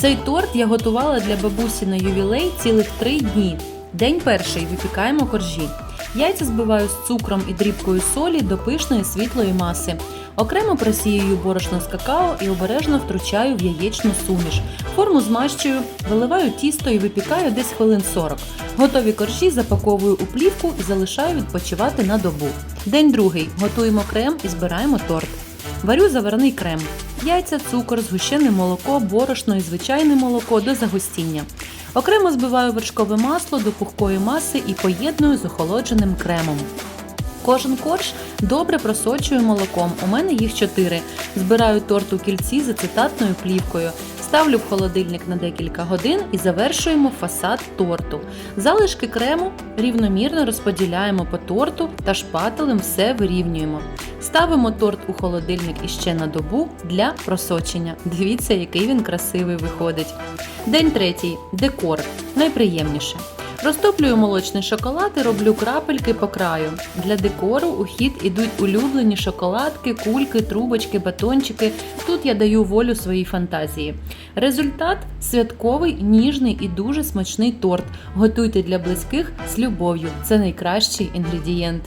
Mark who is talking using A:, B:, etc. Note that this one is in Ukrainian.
A: Цей торт я готувала для бабусі на ювілей цілих три дні. День перший випікаємо коржі. Яйця збиваю з цукром і дрібкою солі до пишної світлої маси. Окремо просіюю борошно з какао і обережно втручаю в яєчну суміш. Форму змащую, виливаю тісто і випікаю десь хвилин 40. Готові коржі запаковую у плівку і залишаю відпочивати на добу. День другий. Готуємо крем і збираємо торт. Варю заварний крем. Яйця, цукор, згущене молоко, борошно і звичайне молоко до загустіння. Окремо збиваю вершкове масло до пухкої маси і поєдную з охолодженим кремом. Кожен корж добре просочую молоком. У мене їх чотири. Збираю торт у кільці за цитатною плівкою. Ставлю в холодильник на декілька годин і завершуємо фасад торту. Залишки крему рівномірно розподіляємо по торту та шпателем все вирівнюємо. Ставимо торт у холодильник іще на добу для просочення. Дивіться, який він красивий виходить. День третій. Декор. Найприємніше. Розтоплюю молочний шоколад і роблю крапельки по краю. Для декору у хід ідуть улюблені шоколадки, кульки, трубочки, батончики. Тут я даю волю своїй фантазії. Результат святковий, ніжний і дуже смачний торт. Готуйте для близьких з любов'ю. Це найкращий інгредієнт.